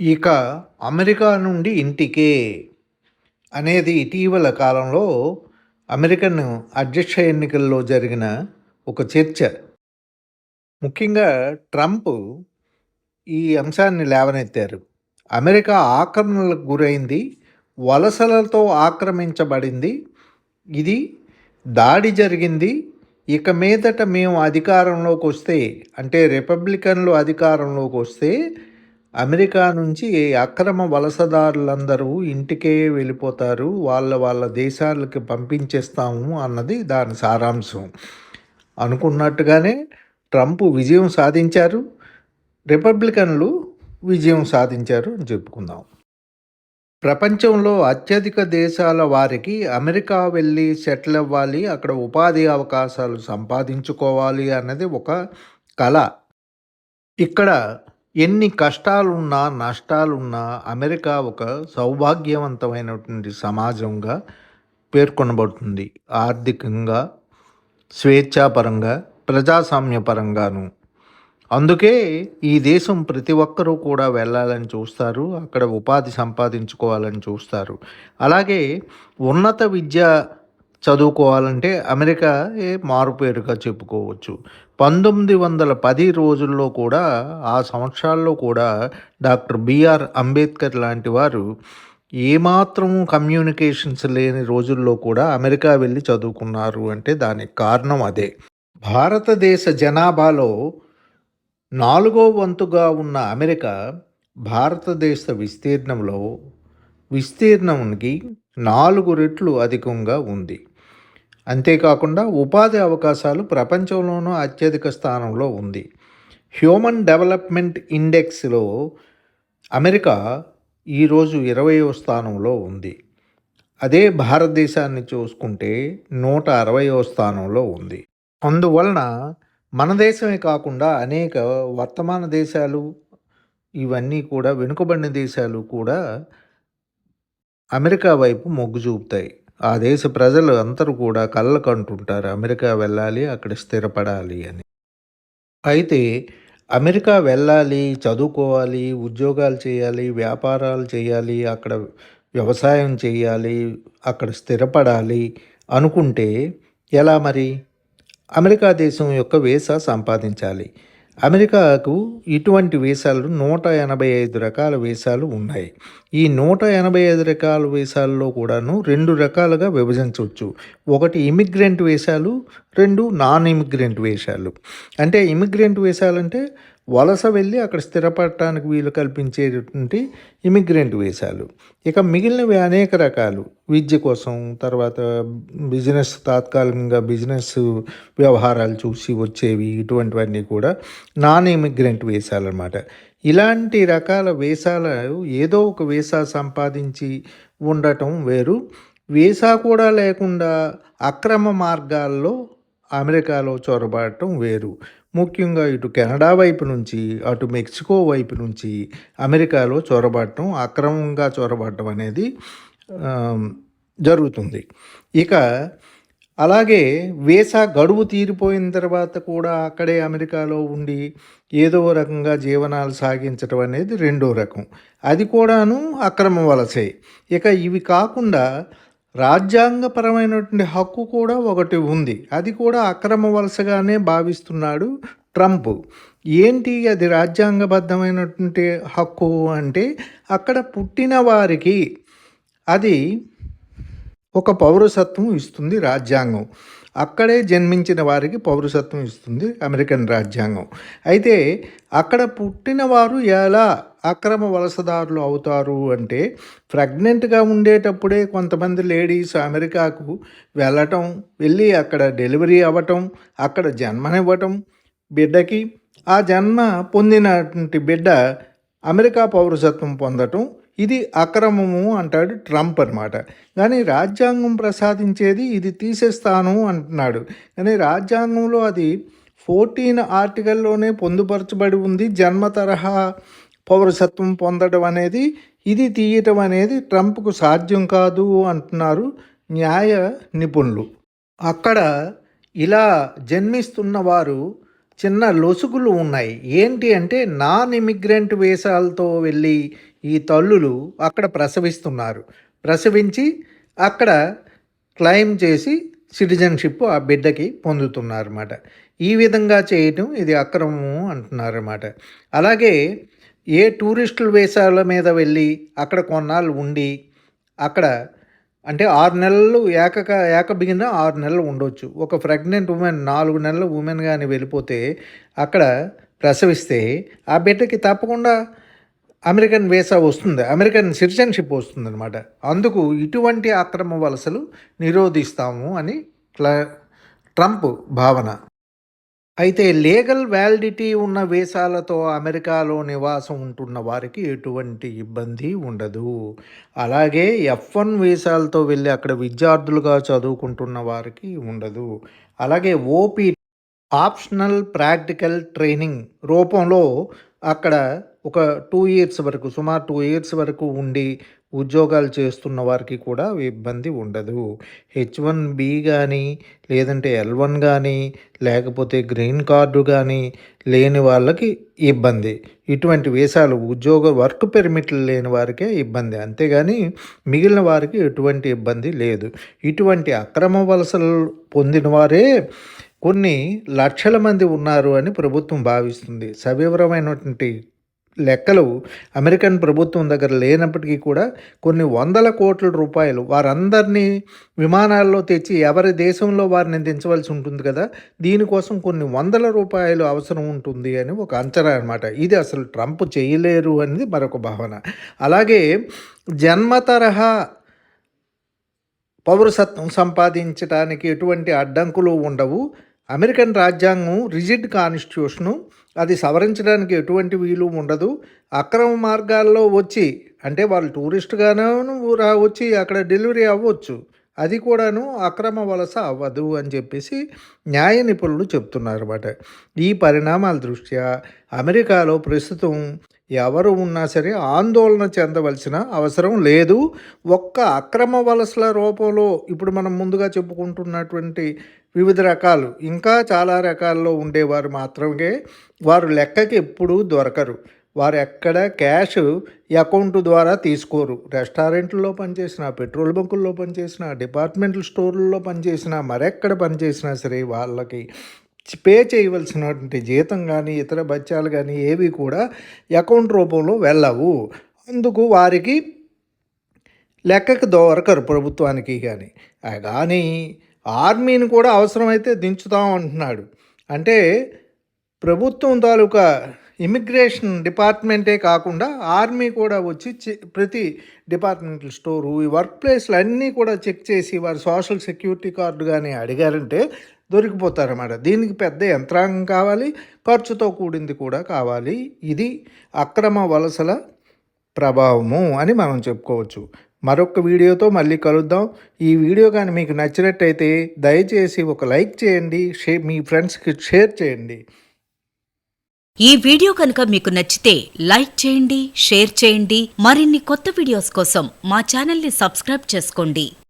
ఇక అమెరికా నుండి ఇంటికే అనేది ఇటీవల కాలంలో అమెరికన్ అధ్యక్ష ఎన్నికల్లో జరిగిన ఒక చర్చ. ముఖ్యంగా ట్రంప్ ఈ అంశాన్ని లేవనెత్తారు. అమెరికా ఆక్రమణలకు గురైంది వలసలతో ఆక్రమించబడింది ఇది దాడి జరిగింది ఇక మీదట మేము అధికారంలోకి వస్తే అంటే రిపబ్లికన్లు అధికారంలోకి వస్తే అమెరికా నుంచి అక్రమ వలసదారులందరూ ఇంటికే వెళ్ళిపోతారు. వాళ్ళ వాళ్ళ దేశాలకి పంపించేస్తాము అన్నది దాని సారాంశం. అనుకున్నట్టుగానే ట్రంప్ విజయం సాధించారు. రిపబ్లికన్లు విజయం సాధించారు అని చెప్పుకుందాం. ప్రపంచంలో అత్యధిక దేశాల వారికి అమెరికా వెళ్ళి సెటిల్ అవ్వాలి అక్కడ ఉపాధి అవకాశాలు సంపాదించుకోవాలి అన్నది ఒక కళ. ఇక్కడ ఎన్ని కష్టాలున్నా నష్టాలున్నా అమెరికా ఒక సౌభాగ్యవంతమైనటువంటి సమాజంగా పేర్కొనబడుతుంది. ఆర్థికంగా స్వేచ్ఛాపరంగా ప్రజాస్వామ్యపరంగాను. అందుకే ఈ దేశం ప్రతి ఒక్కరూ కూడా వెళ్ళాలని చూస్తారు అక్కడ ఉపాధి సంపాదించుకోవాలని చూస్తారు. అలాగే ఉన్నత విద్య చదువుకోవాలంటే అమెరికా ఏ మారుపేరుగా చెప్పుకోవచ్చు. పంతొమ్మిది వందల పది రోజుల్లో కూడా ఆ సంవత్సరాల్లో కూడా డాక్టర్ బిఆర్ అంబేద్కర్ లాంటి వారు ఏమాత్రం కమ్యూనికేషన్స్ లేని రోజుల్లో కూడా అమెరికా వెళ్ళి చదువుకున్నారు అంటే దానికి కారణం అదే. భారతదేశ జనాభాలో నాలుగో వంతుగా ఉన్న అమెరికా భారతదేశ విస్తీర్ణంలో విస్తీర్ణంకి నాలుగు రెట్లు అధికంగా ఉంది. అంతేకాకుండా ఉపాధి అవకాశాలు ప్రపంచంలోనూ అత్యధిక స్థానంలో ఉంది. హ్యూమన్ డెవలప్మెంట్ ఇండెక్స్లో అమెరికా ఈరోజు ఇరవయో స్థానంలో ఉంది. అదే భారతదేశాన్ని చూసుకుంటే నూట అరవయో స్థానంలో ఉంది. అందువలన మన దేశమే కాకుండా అనేక వర్తమాన దేశాలు ఇవన్నీ కూడా వెనుకబడిన దేశాలు కూడా అమెరికా వైపు మొగ్గు చూపుతాయి. ఆ దేశ ప్రజలు అందరూ కూడా కళ్ళకు అంటుంటారు అమెరికా వెళ్ళాలి అక్కడ స్థిరపడాలి అని. అయితే అమెరికా వెళ్ళాలి చదువుకోవాలి ఉద్యోగాలు చేయాలి వ్యాపారాలు చేయాలి అక్కడ వ్యవసాయం చేయాలి అక్కడ స్థిరపడాలి అనుకుంటే ఎలా మరి? అమెరికా దేశం యొక్క వీసా సంపాదించాలి. అమెరికాకు ఇటువంటి వీసాలు నూట ఎనభై ఐదు రకాల వీసాలు ఉన్నాయి. ఈ నూట ఎనభై ఐదు రకాల వీసాల్లో కూడాను రెండు రకాలుగా విభజించవచ్చు. ఒకటి ఇమిగ్రెంట్ వీసాలు రెండు నాన్ ఇమిగ్రెంట్ వీసాలు. అంటే ఇమిగ్రెంట్ వీసాలు అంటే వలస వెళ్ళి అక్కడ స్థిరపడటానికి వీలు కల్పించేటువంటి ఇమిగ్రెంట్ వీసాలు. ఇక మిగిలినవి అనేక రకాలు. విద్య కోసం తర్వాత బిజినెస్ తాత్కాలికంగా బిజినెస్ వ్యవహారాలు చూసి వచ్చేవి ఇటువంటివన్నీ కూడా నాన్ ఇమిగ్రెంట్ వీసాలు అనమాట ఇలాంటి రకాల వేసాలు ఏదో ఒక వీసా సంపాదించి ఉండటం వేరు. వీసా కూడా లేకుండా అక్రమ మార్గాల్లో అమెరికాలో చొరబడటం వేరు. ముఖ్యంగా ఇటు కెనడా వైపు నుంచి అటు మెక్సికో వైపు నుంచి అమెరికాలో చొరబడటం అక్రమంగా చొరబడటం అనేది జరుగుతుంది. ఇక అలాగే వీసా గడువు తీరిపోయిన తర్వాత కూడా అక్కడే అమెరికాలో ఉండి ఏదో రకంగా జీవనాలు సాగించడం అనేది రెండో రకం. అది కూడాను అక్రమ వలసే. ఇక ఇవి కాకుండా రాజ్యాంగపరమైనటువంటి హక్కు కూడా ఒకటి ఉంది. అది కూడా అక్రమ వలసగానే భావిస్తున్నాడు ట్రంప్. ఏంటి అది రాజ్యాంగబద్ధమైనటువంటి హక్కు అంటే అక్కడ పుట్టిన వారికి అది ఒక పౌరసత్వం ఇస్తుంది రాజ్యాంగం. అక్కడే జన్మించిన వారికి పౌరసత్వం ఇస్తుంది అమెరికన్ రాజ్యాంగం. అయితే అక్కడ పుట్టిన వారు ఎలా అక్రమ వలసదారులు అవుతారు అంటే ప్రెగ్నెంట్గా ఉండేటప్పుడే కొంతమంది లేడీస్ అమెరికాకు వెళ్ళటం వెళ్ళి అక్కడ డెలివరీ అవ్వటం అక్కడ జన్మనివ్వటం బిడ్డకి. ఆ జన్మ పొందినటువంటి బిడ్డ అమెరికా పౌరసత్వం పొందటం ఇది అక్రమము అంటాడు ట్రంప్ అనమాట కానీ రాజ్యాంగం ప్రసాదించేది ఇది తీసేస్తాను అంటున్నాడు. కానీ రాజ్యాంగంలో అది ఫోర్టీన్ ఆర్టికల్లోనే పొందుపరచబడి ఉంది. జన్మ తరహా పౌరసత్వం పొందడం అనేది ఇది తీయటం అనేది ట్రంప్కు సాధ్యం కాదు అంటున్నారు న్యాయ నిపుణులు. అక్కడ ఇలా జన్మిస్తున్న వారు చిన్న లొసుగులు ఉన్నాయి. ఏంటి అంటే నాన్ ఇమిగ్రెంట్ వేషాలతో వెళ్ళి ఈ తల్లులు అక్కడ ప్రసవిస్తున్నారు. ప్రసవించి అక్కడ క్లెయిమ్ చేసి సిటిజన్షిప్ ఆ బిడ్డకి పొందుతున్నారన్నమాట. ఈ విధంగా చేయటం ఇది అక్రమము అంటున్నారన్నమాట. అలాగే ఏ టూరిస్టుల వేసాల మీద వెళ్ళి అక్కడ కొన్నాళ్ళు ఉండి అక్కడ అంటే ఆరు నెలలు ఏకక ఏకబిగిన ఆరు నెలలు ఉండొచ్చు. ఒక ప్రెగ్నెంట్ ఉమెన్ నాలుగు నెలల ఉమెన్ కానీ వెళ్ళిపోతే అక్కడ ప్రసవిస్తే ఆ బిడ్డకి తప్పకుండా అమెరికన్ వీసా వస్తుంది అమెరికన్ సిటిజన్షిప్ వస్తుంది అనమాట అందుకు ఇటువంటి అక్రమ వలసలు నిరోధిస్తాము అని ట్రంప్ భావన. అయితే లీగల్ వ్యాలిడిటీ ఉన్న వీసాలతో అమెరికాలో నివాసం ఉంటున్న వారికి ఎటువంటి ఇబ్బంది ఉండదు. అలాగే ఎఫ్ వన్ వీసాలతో వెళ్ళి అక్కడ విద్యార్థులుగా చదువుకుంటున్న వారికి ఉండదు. అలాగే ఓపీ ఆప్షనల్ ప్రాక్టికల్ ట్రైనింగ్ రూపంలో అక్కడ ఒక టూ ఇయర్స్ వరకు సుమారు టూ ఇయర్స్ వరకు ఉండి ఉద్యోగాలు చేస్తున్న వారికి కూడా ఇబ్బంది ఉండదు. హెచ్ వన్ బి కానీ లేదంటే ఎల్ వన్ కానీ లేకపోతే గ్రీన్ కార్డు కానీ లేని వాళ్ళకి ఇబ్బంది. ఇటువంటి వేసాలు ఉద్యోగ వర్క్ పెర్మిట్లు లేని వారికే ఇబ్బంది. అంతేగాని మిగిలిన వారికి ఎటువంటి ఇబ్బంది లేదు. ఇటువంటి అక్రమ వలసలు పొందిన వారే కొన్ని లక్షల మంది ఉన్నారు అని ప్రభుత్వం భావిస్తుంది. సవివరమైనటువంటి లెక్కలు అమెరికన్ ప్రభుత్వం దగ్గర లేనప్పటికీ కూడా కొన్ని వందల కోట్ల రూపాయలు వారందరినీ విమానాల్లో తెచ్చి ఎవరి దేశంలో వారిని దించవలసి ఉంటుంది కదా? దీనికోసం కొన్ని వందల రూపాయలు అవసరం ఉంటుంది అని ఒక అంచనా అనమాట ఇది అసలు ట్రంప్ చేయలేరు అనేది మరొక భావన. అలాగే జన్మ తరహా పౌరసత్వం సంపాదించడానికి ఎటువంటి అడ్డంకులు ఉండవు. అమెరికన్ రాజ్యాంగం రిజిడ్ కాన్స్టిట్యూషను అది సవరించడానికి ఎటువంటి వీలు ఉండదు. అక్రమ మార్గాల్లో వచ్చి అంటే వాళ్ళు టూరిస్ట్గాను రా వచ్చి అక్కడ డెలివరీ అవ్వచ్చు. అది కూడాను అక్రమ వలస అవ్వదు అని చెప్పేసి న్యాయ నిపుణులు చెప్తున్నారు అన్నమాట ఈ పరిణామాల దృష్ట్యా అమెరికాలో ప్రస్తుతం ఎవరు ఉన్నా సరే ఆందోళన చెందవలసిన అవసరం లేదు. ఒక్క అక్రమ వలసల రూపంలో ఇప్పుడు మనం ముందుగా చెప్పుకుంటున్నటువంటి వివిధ రకాలు ఇంకా చాలా రకాల్లో ఉండేవారు మాత్రమే. వారు లెక్కకి ఎప్పుడూ దొరకరు. వారు ఎక్కడ క్యాష్ అకౌంట్ ద్వారా తీసుకోరు. రెస్టారెంట్లో పనిచేసిన పెట్రోల్ బంకుల్లో పనిచేసిన డిపార్ట్మెంటల్ స్టోర్లలో పనిచేసిన మరెక్కడ పనిచేసినా సరే వాళ్ళకి పే చేయవలసినటువంటి జీతం కానీ ఇతర బత్యాలు కానీ ఏవి కూడా అకౌంట్ రూపంలో వెళ్ళవు. అందుకు వారికి లెక్కకు దొరకరు ప్రభుత్వానికి కానీ కానీ ఆర్మీని కూడా అవసరమైతే దించుతాం అంటున్నాడు. అంటే ప్రభుత్వం తాలూకా ఇమిగ్రేషన్ డిపార్ట్మెంటే కాకుండా ఆర్మీ కూడా వచ్చి చె- ప్రతి డిపార్ట్మెంటల్ స్టోరు ఈ వర్క్ ప్లేస్లు అన్నీ కూడా చెక్ చేసి వారి సోషల్ సెక్యూరిటీ కార్డు కానీ అడిగారంటే దొరికిపోతారన్నమాట. దీనికి పెద్ద యంత్రాంగం కావాలి ఖర్చుతో కూడింది కూడా కావాలి. ఇది అక్రమ వలసల ప్రభావము అని మనం చెప్పుకోవచ్చు. మరొక వీడియోతో మళ్ళీ కలుద్దాం. ఈ వీడియో కానీ మీకు నచ్చినట్టయితే దయచేసి ఒక లైక్ చేయండి షే మీ ఫ్రెండ్స్కి షేర్ చేయండి. ఈ వీడియో కనుక మీకు నచ్చితే లైక్ చేయండి షేర్ చేయండి. మరిన్ని కొత్త వీడియోస్ కోసం మా ఛానల్ని సబ్స్క్రైబ్ చేసుకోండి.